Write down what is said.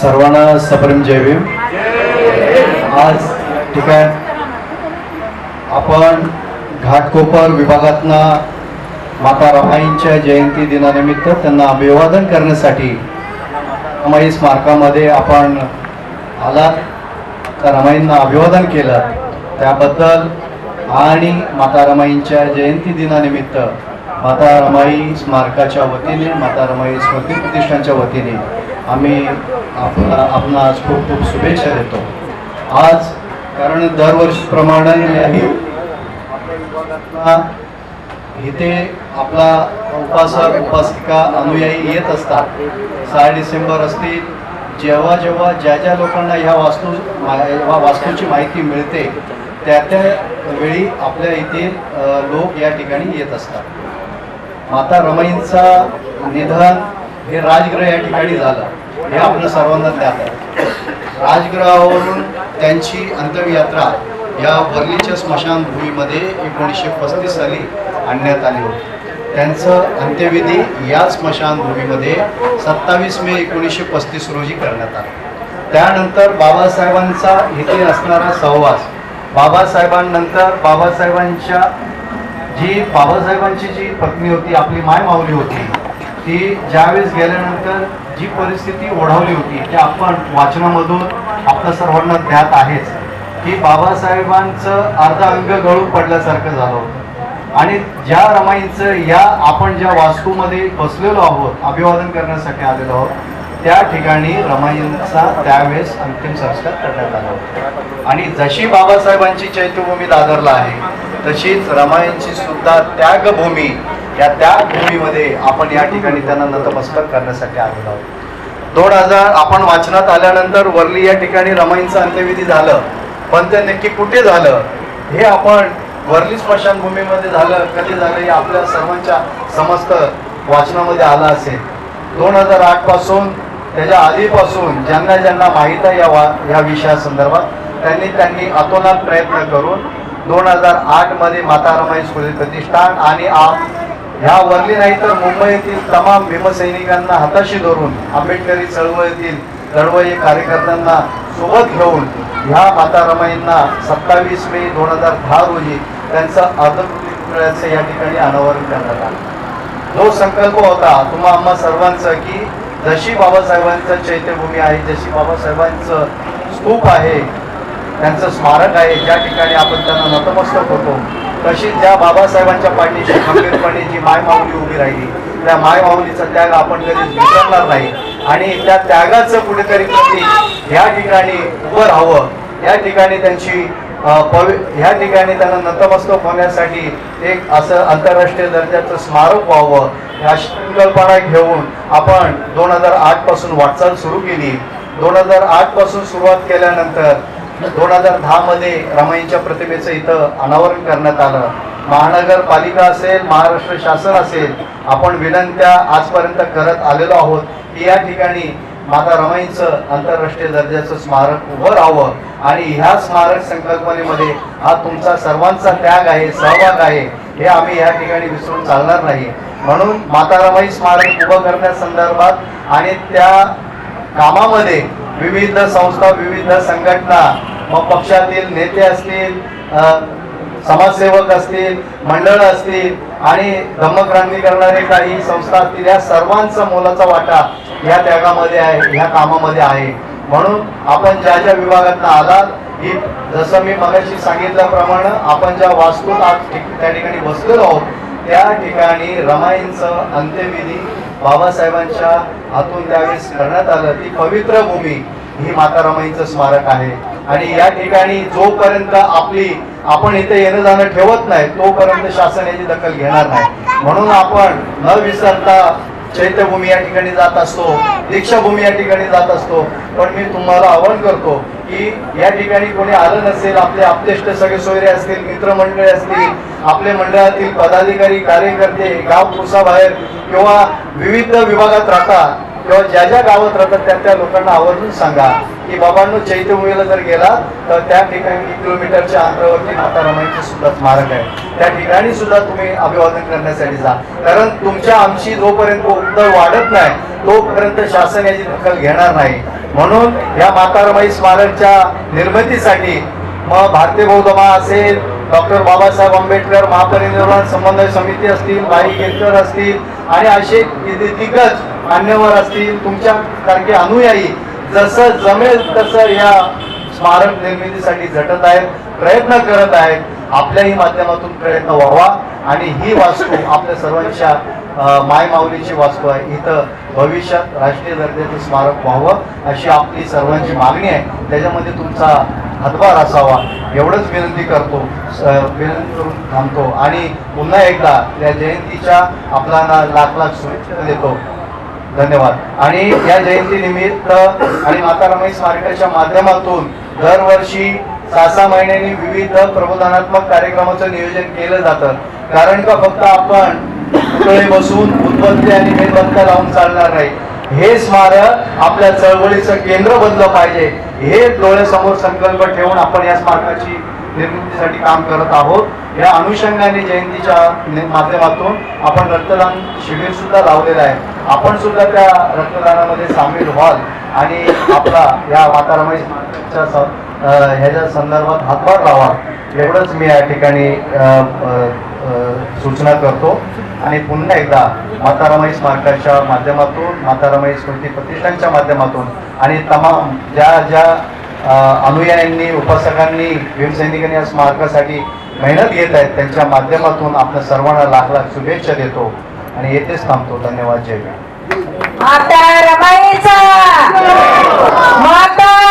सर्वांना सप्रेम जय भीम. आज ठीक आहे. आपण घाटकोपर विभागातनं माता रमाईंच्या जयंती दिनानिमित्त त्यांना अभिवादन करण्यासाठी रमाई स्मारकामध्ये आपण आलात. तर रमाईंना अभिवादन केलं. त्याबद्दल आणि माता रमाईंच्या जयंती दिनानिमित्त माता रमाई स्मारकाच्या वतीने माता रमाई स्मृती प्रतिष्ठानच्या वतीने आम्ही आपला आपणास खूप खूप शुभेच्छा देतो. आज कारण दरवर्षीप्रमाणे याही इथे आपला उपासक उपासिका अनुयायी येत असतात. सहा डिसेंबर असतील जेव्हा जेव्हा ज्या ज्या लोकांना ह्या वास्तू मा- वास्तूची माहिती मिळते त्या त्या वेळी आपल्या इथे लोक या ठिकाणी येत असतात. माता रमाईंचा निधन हे राजगृह या ठिकाणी झालं. हे आपल्या सर्वांना ज्ञात आहे. राजगृहावरून त्यांची अंत्ययात्रा या वर्लीच्या स्मशानभूमीमध्ये एकोणीसशे पस्तीस साली आणण्यात आली होती. त्यांचं अंत्यविधी या स्मशानभूमीमध्ये सत्तावीस मे एकोणीसशे पस्तीस रोजी करण्यात आला. त्यानंतर बाबासाहेबांचा इथे असणारा सहवास बाबासाहेबांनंतर बाबासाहेबांच्या जी बाबासाहेबांची जी पत्नी होती आपली माय माऊली होती ती ज्यावेळेस गेल्यानंतर जी परिस्थिती ओढावली होती ते आपण वाचनामधून आपल्या सर्वांना ज्ञात आहेच. की बाबासाहेबांचं अर्ध अंग गळून पडल्यासारखं झालं होतं. आणि ज्या रमाईंचं या आपण ज्या वास्तूमध्ये बसलेलो आहोत अभिवादन करण्यासाठी आलेलो आहोत त्या ठिकाणी रमाईंचा त्यावेळेस अंतिम संस्कार करण्यात आला होता. आणि जशी बाबासाहेबांची चैत्यभूमी दादरला आहे तशीच रमाईंची सुद्धा त्यागभूमी या त्या भूमीमध्ये आपण या ठिकाणी त्यांना नतमस्तक करण्यासाठी आलेलो आहोत. दोन हजार आपण वाचनात आल्यानंतर वरली या ठिकाणी रमाईंचं अंत्यविधी झालं. पण ते नक्की कुठे झालं? हे आपण वरली स्मशानभूमीमध्ये झालं कधी झालं हे आपल्या सर्वांच्या समस्त वाचनामध्ये आलं असेल. दोन हजार आठपासून त्याच्या आधीपासून ज्यांना ज्यांना माहीत आहे या वा या विषयासंदर्भात त्यांनी त्यांनी अतोनात प्रयत्न करून दोन हजार आठमध्ये माता रमाई स्मृती प्रतिष्ठान आणि ह्या वरली नाही तर मुंबईतील तमाम भीमसैनिकांना हाताशी धरून आंबेडकरी चळवळीतील लढवई कार्यकर्त्यांना सोबत घेऊन ह्या माता रमाईंना सत्तावीस मे दोन हजार दहा रोजी त्यांचं अर्धकृती पुतळ्याचं या ठिकाणी अनावरण करण्यात आलं. जो संकल्प होता तुम्हा आम्हा सर्वांचा की जशी बाबासाहेबांचं चैत्यभूमी आहे जशी बाबासाहेबांचं स्तूप आहे त्यांचं स्मारक आहे ज्या ठिकाणी आपण त्यांना नतमस्तक होतो तशी ज्या बाबासाहेबांच्या पाठीशी खंबीरपणे जी माय माऊली उभी राहिली त्या माय माऊलीचा त्याग आपण कधीच विसरणार नाही. आणि त्या त्यागाचं कुठेतरी प्रतीक या ठिकाणी उभं राहावं. या ठिकाणी त्यांची पवि ह्या ठिकाणी त्यांना नतमस्तक होण्यासाठी एक असं आंतरराष्ट्रीय दर्जाचं स्मारक व्हावं. ह्या संकल्पना घेऊन आपण दोन हजार आठपासून वाटचाल सुरू केली. दोन हजार आठपासून सुरुवात केल्यानंतर दोन हजार दहामध्ये रमाईंच्या प्रतिमेचं इथं अनावरण करण्यात आलं. महानगरपालिका असेल महाराष्ट्र शासन असेल आपण विनंत्या आजपर्यंत करत आलेलो आहोत की या ठिकाणी माता रमाईंचं आंतरराष्ट्रीय दर्जाचं स्मारक उभं राहावं. आणि ह्या स्मारक संकल्पनेमध्ये हा तुमचा सर्वांचा त्याग आहे सहभाग आहे. हे आम्ही या ठिकाणी विसरून चालणार नाही. म्हणून माता रमाई स्मारक उभं करण्यासंदर्भात आणि त्या कामामध्ये विविध संस्था विविध संघटना मग पक्षातील नेते असतील समाजसेवक असतील मंडळ असतील आणि धम्मक्रांती करणारे काही संस्था असतील या सर्वांचा मोलाचा वाटा या त्यागामध्ये आहे ह्या कामामध्ये आहे. म्हणून आपण ज्या ज्या विभागातनं आलात ही जसं मी मगाशी सांगितल्याप्रमाणे आपण ज्या वास्तूत आज त्या ठिकाणी बसलेलो आहोत त्या ठिकाणी रमाईंचं अंत्यविधी बाबासाहेबांच्या हातून त्यावेळेस करण्यात आलं. ती पवित्र भूमी ही माता रमाईंचं स्मारक आहे. आणि या ठिकाणी जोपर्यंत आपली आपण इथे येणं जाणं ठेवत नाही तोपर्यंत शासन याची दखल घेणार नाही. म्हणून आपण न विसरता चैत्यभूमी या ठिकाणी जात असतो दीक्षाभूमी या ठिकाणी जात असतो. पण मी तुम्हाला आवाहन करतो की या ठिकाणी कोणी आलं नसेल आपले आपतेष्ट सगळे सोयरे असतील मित्रमंडळी असतील आपले मंडळातील पदाधिकारी कार्यकर्ते गाव कुसाबाहेर किंवा विविध विभागात राहतात किंवा ज्या ज्या गावात राहतात त्या त्या लोकांना आवर्जून सांगा की बाबांनो चैत्यभूमीला जर गेला तर त्या ठिकाणी किलोमीटरच्या अंतरावरती माता रमाईचं सुद्धा स्मारक आहे. त्या ठिकाणी सुद्धा तुम्ही अभिवादन करण्यासाठी जा. कारण तुमच्या आमची जोपर्यंत उत्तर वाढत नाही तोपर्यंत शासन याची दखल घेणार नाही. म्हणून या माता रमाई स्मारकच्या निर्मितीसाठी मग भारतीय बौद्धमा असेल डॉक्टर बाबासाहेब आंबेडकर महापरिनिर्वाण समन्वय समिती असतील बाई गिरकर असतील आणि असे दिग्गज मान्यवर असतील तुमच्या सारखे अनुयायी जसं जमेल तसं या स्मारक निर्मितीसाठी झटत आहेत प्रयत्न करत आहेत. आपल्याही माध्यमातून प्रयत्न व्हावा आणि ही वास्तू आपल्या सर्वांच्या माय मायमाऊलीची वास्तू आहे. इथं भविष्यात राष्ट्रीय दर्जाचं स्मारक व्हावं अशी आपली सर्वांची मागणी आहे. त्याच्यामध्ये तुमचा हातभार असावा. एवढंच विनंती करतो विनंती करून थांबतो. आणि पुन्हा एकदा या जयंतीच्या आपल्याला लाख लाख शुभेच्छा देतो. धन्यवाद. आणि या जयंती निमित्त आणि माता रमाई स्मारकाच्या माध्यमातून दरवर्षी सहा सहा महिन्यांनी विविध प्रबोधनात्मक कार्यक्रमाचं नियोजन केलं जातं. कारण का फक्त आपण पुतळे बसून उदबत्ती आणि मेणबत्त्या लावून चालणार नाही. हे स्मारक आपल्या चळवळीचं केंद्र बनलं पाहिजे. हे डोळ्यासमोर संकल्प ठेवून आपण या स्मारकाची निर्मितीसाठी काम करत आहोत. या अनुषंगाने जयंतीच्या माध्यमातून आपण रक्तदान शिबिर सुद्धा लावलेलं आहे. आपण सुद्धा त्या रक्तदानामध्ये सामील व्हाल आणि आपला या वातावरणाच्या स्मारकाच्या ह्याच्या संदर्भात हातभार लावा एवढंच मी या ठिकाणी सूचना करतो. आणि पुन्हा एकदा मातारामाई स्मारकाच्या माध्यमातून मातारामाई स्मृती प्रतिष्ठानच्या माध्यमातून आणि तमाम ज्या ज्या अनुयायांनी उपासकांनी भीमसैनिकांनी या स्मारकासाठी मेहनत घेत आहेत. त्यांच्या माध्यमातून आपल्या सर्वांना लाख लाख शुभेच्छा देतो आणि येथेच थांबतो. धन्यवाद. जय माता माता